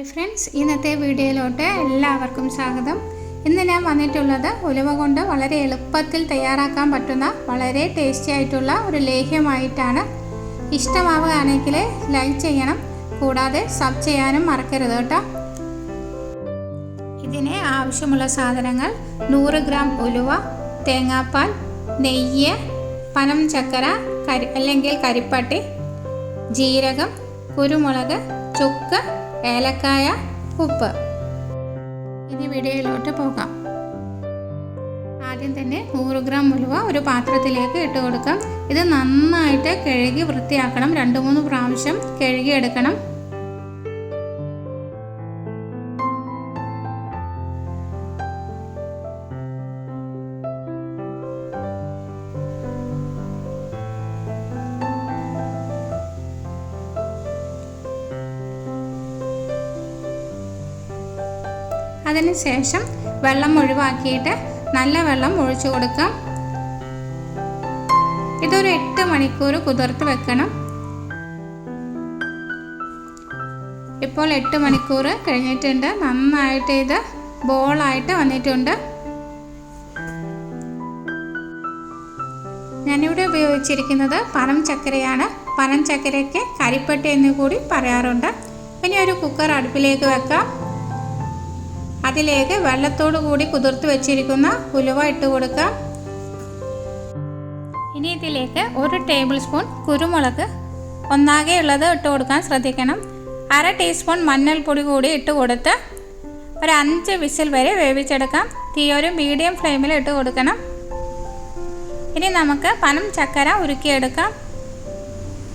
Hi friends. ഇന്നത്തെ വീഡിയോയിലോട്ട് എല്ലാവർക്കും സ്വാഗതം. ഇന്ന് ഞാൻ വന്നിട്ടുള്ളത് ഉലുവ കൊണ്ട് വളരെ എളുപ്പത്തിൽ തയ്യാറാക്കാൻ പറ്റുന്ന വളരെ ടേസ്റ്റി ആയിട്ടുള്ള ഒരു ലേഹ്യമായിട്ടാണ്. ഇഷ്ടമാവുകയാണെങ്കിൽ ലൈക്ക് ചെയ്യണം. കൂടാതെ സബ് ചെയ്യാനും മറക്കരുത് കേട്ടോ. ഇതിന് ആവശ്യമുള്ള സാധനങ്ങൾ നൂറ് ഗ്രാം ഉലുവ തേങ്ങാപ്പാൽ നെയ്യ് പനം ചക്കര കരി അല്ലെങ്കിൽ കരിപ്പട്ടി ജീരകം കുരുമുളക് ചുക്ക് ഏലക്കായ ഉപ്പ്. ഇനി വീഡിയോയിലോട്ട് പോകാം. ആദ്യം തന്നെ നൂറ് ഗ്രാം ഉലുവ ഒരു പാത്രത്തിലേക്ക് ഇട്ട് കൊടുക്കാം. ഇത് നന്നായിട്ട് കഴുകി വൃത്തിയാക്കണം. രണ്ട് മൂന്ന് പ്രാവശ്യം കഴുകി അതിനുശേഷം വെള്ളം ഒഴിവാക്കിയിട്ട് നല്ല വെള്ളം ഒഴിച്ചു കൊടുക്കാം ഇതൊരു എട്ട് മണിക്കൂർ കുതിർത്ത് വെക്കണം. ഇപ്പോൾ എട്ട് മണിക്കൂർ കഴിഞ്ഞിട്ടുണ്ട്. നന്നായിട്ട് ഇത് ബോളായിട്ട് വന്നിട്ടുണ്ട്. ഞാനിവിടെ ഉപയോഗിച്ചിരിക്കുന്നത് പനം ചക്കരയാണ്. പനം ചക്കരയ്ക്ക് കരിപ്പട്ടി എന്ന് കൂടി പറയാറുണ്ട്. ഇനി ഒരു കുക്കർ അടുപ്പിലേക്ക് വെക്കാം. അതിലേക്ക് വെള്ളത്തോടു കൂടി കുതിർത്ത് വെച്ചിരിക്കുന്ന ഉലുവ ഇട്ട് കൊടുക്കാം. ഇനി ഇതിലേക്ക് ഒരു ടേബിൾ സ്പൂൺ കുരുമുളക് ഒന്നാകെ ഉള്ളത് ഇട്ട് കൊടുക്കാൻ ശ്രദ്ധിക്കണം. അര ടീസ്പൂൺ മഞ്ഞൾപ്പൊടി കൂടി ഇട്ട് കൊടുത്ത് ഒരു അഞ്ച് വിസിൽ വരെ വേവിച്ചെടുക്കാം. തീ ഒരു മീഡിയം ഫ്ലെയിമിൽ ഇട്ട് കൊടുക്കണം. ഇനി നമുക്ക് പനം ചക്കര ഉരുക്കിയെടുക്കാം.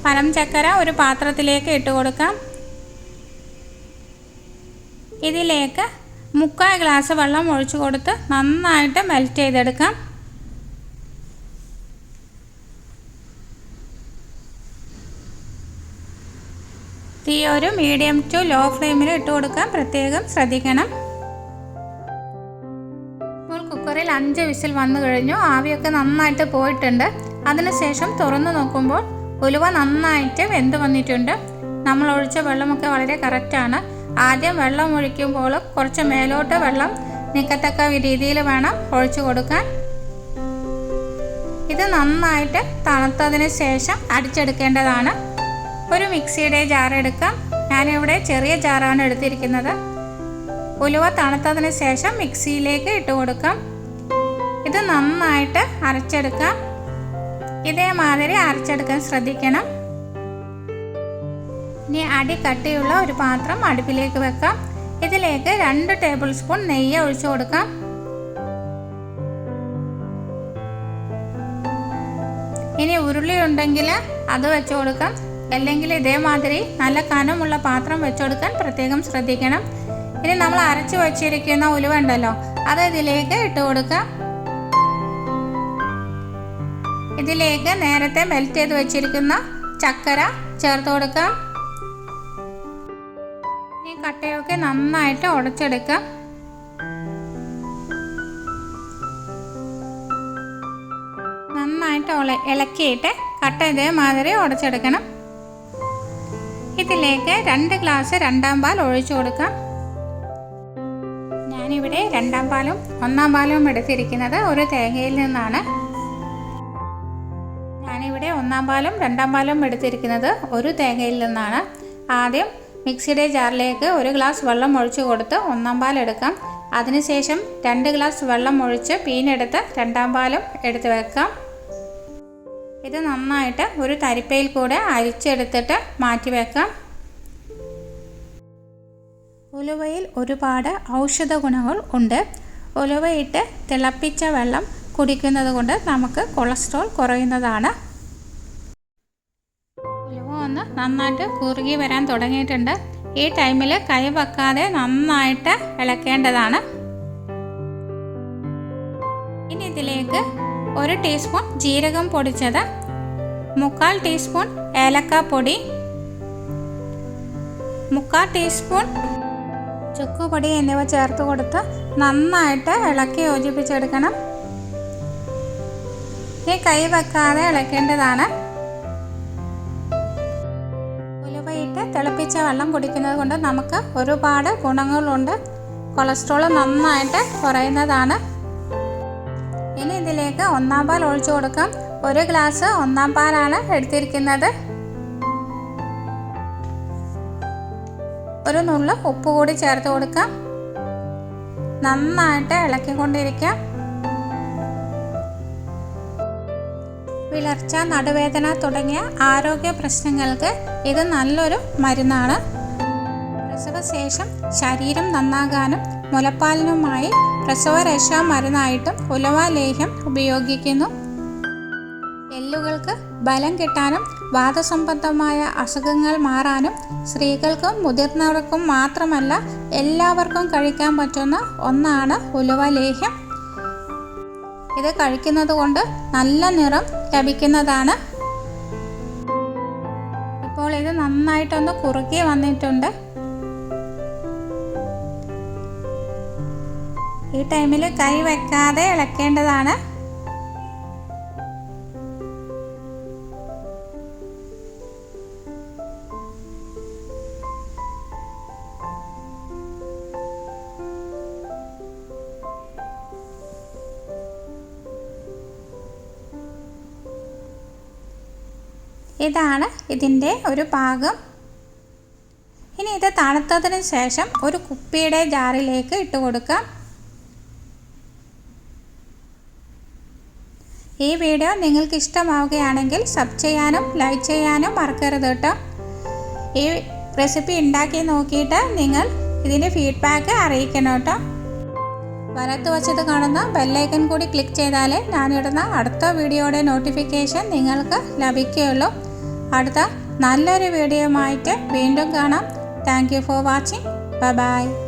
പനം ചക്കര ഒരു പാത്രത്തിലേക്ക് ഇട്ട് കൊടുക്കാം. ഇതിലേക്ക് മുക്കാൽ ഗ്ലാസ് വെള്ളം ഒഴിച്ചു കൊടുത്ത് നന്നായിട്ട് മെൽറ്റ് ചെയ്തെടുക്കാം. തീ ഒരു മീഡിയം ടു ലോ ഫ്ലെയിമിൽ ഇട്ട് കൊടുക്കാൻ പ്രത്യേകം ശ്രദ്ധിക്കണം. ഇപ്പോൾ കുക്കറിൽ അഞ്ച് വിസിൽ വന്നു കഴിഞ്ഞു. ആവിയൊക്കെ നന്നായിട്ട് പോയിട്ടുണ്ട്. അതിനുശേഷം തുറന്നു നോക്കുമ്പോൾ ഉലുവ നന്നായിട്ട് വെന്ത് വന്നിട്ടുണ്ട്. നമ്മൾ ഒഴിച്ച വെള്ളമൊക്കെ വളരെ കറക്റ്റാണ് ആദ്യം വെള്ളം ഒഴിക്കുമ്പോൾ കുറച്ച് മേലോട്ട് വെള്ളം നിൽക്കത്തക്ക രീതിയിൽ വേണം ഒഴിച്ചു കൊടുക്കാൻ. ഇത് നന്നായിട്ട് തണുത്തതിന് ശേഷം അടിച്ചെടുക്കേണ്ടതാണ്. ഒരു മിക്സിയുടെ ജാർ എടുക്കാം. ഞാനിവിടെ ചെറിയ ജാറാണ് എടുത്തിരിക്കുന്നത്. ഉലുവ തണുത്തതിന് ശേഷം മിക്സിയിലേക്ക് ഇട്ട് കൊടുക്കാം. ഇത് നന്നായിട്ട് അരച്ചെടുക്കാം. ഇതേമാതിരി അരച്ചെടുക്കാൻ ശ്രദ്ധിക്കണം. ഇനി അടി കട്ടിയുള്ള ഒരു പാത്രം അടുപ്പിലേക്ക് വെക്കാം. ഇതിലേക്ക് രണ്ട് ടേബിൾ സ്പൂൺ നെയ്യ് ഒഴിച്ചു കൊടുക്കാം. ഇനി ഉരുളി ഉണ്ടെങ്കിൽ അത് വെച്ചു കൊടുക്കാം. അല്ലെങ്കിൽ ഇതേമാതിരി നല്ല കനമുള്ള പാത്രം വെച്ചു കൊടുക്കാൻ പ്രത്യേകം ശ്രദ്ധിക്കണം. ഇനി നമ്മൾ അരച്ചു വച്ചിരിക്കുന്ന ഉലുവ ഉണ്ടല്ലോ അത് ഇതിലേക്ക് ഇട്ട് കൊടുക്കാം. ഇതിലേക്ക് നേരത്തെ മെൽറ്റ് ചെയ്ത് വെച്ചിരിക്കുന്ന ചക്കര ചേർത്ത് കൊടുക്കാം. കട്ടയൊക്കെ നന്നായിട്ട് ഉടച്ചെടുക്കാം. നന്നായിട്ട് ഇളക്കിയിട്ട് കട്ട ഇതേമാതിരി ഉടച്ചെടുക്കണം. ഇതിലേക്ക് രണ്ട് ഗ്ലാസ് രണ്ടാം പാൽ ഒഴിച്ചു കൊടുക്കാം. ഞാനിവിടെ രണ്ടാം പാലും ഒന്നാം പാലും എടുത്തിരിക്കുന്നത് ഒരു തേങ്ങയിൽ നിന്നാണ്. ഞാനിവിടെ ഒന്നാം പാലും രണ്ടാം പാലും എടുത്തിരിക്കുന്നത് ഒരു തേങ്ങയിൽ നിന്നാണ്. ആദ്യം മിക്സിയുടെ ജാറിലേക്ക് ഒരു ഗ്ലാസ് വെള്ളം ഒഴിച്ചു കൊടുത്ത് ഒന്നാം പാൽ എടുക്കാം. അതിനുശേഷം രണ്ട് ഗ്ലാസ് വെള്ളം ഒഴിച്ച് പീനെടുത്ത് രണ്ടാം പാലും എടുത്ത് വെക്കാം. ഇത് നന്നായിട്ട് ഒരു തരിപ്പയിൽ കൂടെ അരിച്ചെടുത്തിട്ട് മാറ്റി വെക്കാം. ഉലുവയിൽ ഒരുപാട് ഔഷധ ഗുണങ്ങൾ ഉണ്ട്. ഉലുവയിട്ട് തിളപ്പിച്ച വെള്ളം കുടിക്കുന്നത് കൊണ്ട് നമുക്ക് കൊളസ്ട്രോൾ കുറയുന്നതാണ്. ഒന്ന് നന്നായിട്ട് കുറുകി വരാൻ തുടങ്ങിയിട്ടുണ്ട്. ഈ ടൈമിൽ കൈ വെക്കാതെ നന്നായിട്ട് ഇളക്കേണ്ടതാണ്. ഇനി ഇതിലേക്ക് ഒരു ടീസ്പൂൺ ജീരകം പൊടിച്ചത് മുക്കാൽ ടീസ്പൂൺ ഏലക്കാപ്പൊടി മുക്കാൽ ടീസ്പൂൺ ചുക്കുപൊടി എന്നിവ ചേർത്ത് കൊടുത്ത് നന്നായിട്ട് ഇളക്കി യോജിപ്പിച്ചെടുക്കണം. ഈ കൈ വെക്കാതെ ഇളക്കേണ്ടതാണ്. തിളപ്പിച്ച വെള്ളം കുടിക്കുന്നത് കൊണ്ട് നമുക്ക് ഒരുപാട് ഗുണങ്ങളുണ്ട്. കൊളസ്ട്രോൾ നന്നായിട്ട് കുറയുന്നതാണ്. ഇനി ഇതിലേക്ക് ഒന്നാം പാൽ ഒഴിച്ചു കൊടുക്കാം. ഒരു ഗ്ലാസ് ഒന്നാം പാലാണ് എടുത്തിരിക്കുന്നത്. ഒരു നുള്ളു ഉപ്പ് കൂടി ചേർത്ത് കൊടുക്കാം. നന്നായിട്ട് ഇളക്കിക്കൊണ്ടിരിക്കാം. വിളർച്ച നടുവേദന തുടങ്ങിയ ആരോഗ്യ പ്രശ്നങ്ങൾക്ക് ഇത് നല്ലൊരു മരുന്നാണ്. പ്രസവശേഷം ശരീരം നന്നാകാനും മുലപ്പാലിനുമായി പ്രസവരക്ഷാ മരുന്നായിട്ടും ഉലവ ലേഹ്യം ഉപയോഗിക്കുന്നു. എല്ലുകൾക്ക് ബലം കിട്ടാനും വാദസംബന്ധമായ അസുഖങ്ങൾ മാറാനും സ്ത്രീകൾക്കും മുതിർന്നവർക്കും മാത്രമല്ല എല്ലാവർക്കും കഴിക്കാൻ പറ്റുന്ന ഒന്നാണ് ഉലുവ ലേഹ്യം ഇത് കഴിക്കുന്നത് കൊണ്ട് നല്ല നിറം ലഭിക്കുന്നതാണ്. ഇപ്പോൾ ഇത് നന്നായിട്ടൊന്ന് കുറുകി വന്നിട്ടുണ്ട്. ഈ ടൈമിൽ കൈ വയ്ക്കാതെ ഇളക്കേണ്ടതാണ്. ഇതാണ് ഇതിന്റെ ഒരു ഭാഗം ഇനി ഇത് തണുത്തതിന് ശേഷം ഒരു കുപ്പിയുടെ ജാറിലേക്ക് ഇട്ട് കൊടുക്കാം. ഈ വീഡിയോ നിങ്ങൾക്ക് ഇഷ്ടമാവുകയാണെങ്കിൽ സബ് ചെയ്യാനും ലൈക്ക് ചെയ്യാനും മറക്കരുത് കേട്ടോ. ഈ റെസിപ്പി ഉണ്ടാക്കി നോക്കിയിട്ട് നിങ്ങൾ ഇതിന്റെ ഫീഡ്ബാക്ക് അറിയിക്കണം കേട്ടോ. വലത്ത് വശത്ത് കാണുന്ന ബെല്ലൈക്കൻ കൂടി ക്ലിക്ക് ചെയ്താലേ ഞാനിടുന്ന അടുത്ത വീഡിയോയുടെ നോട്ടിഫിക്കേഷൻ നിങ്ങൾക്ക് ലഭിക്കുകയുള്ളൂ. അടുത്ത നല്ലൊരു വീഡിയോയുമായിട്ട് വീണ്ടും കാണാം. Thank you for watching bye bye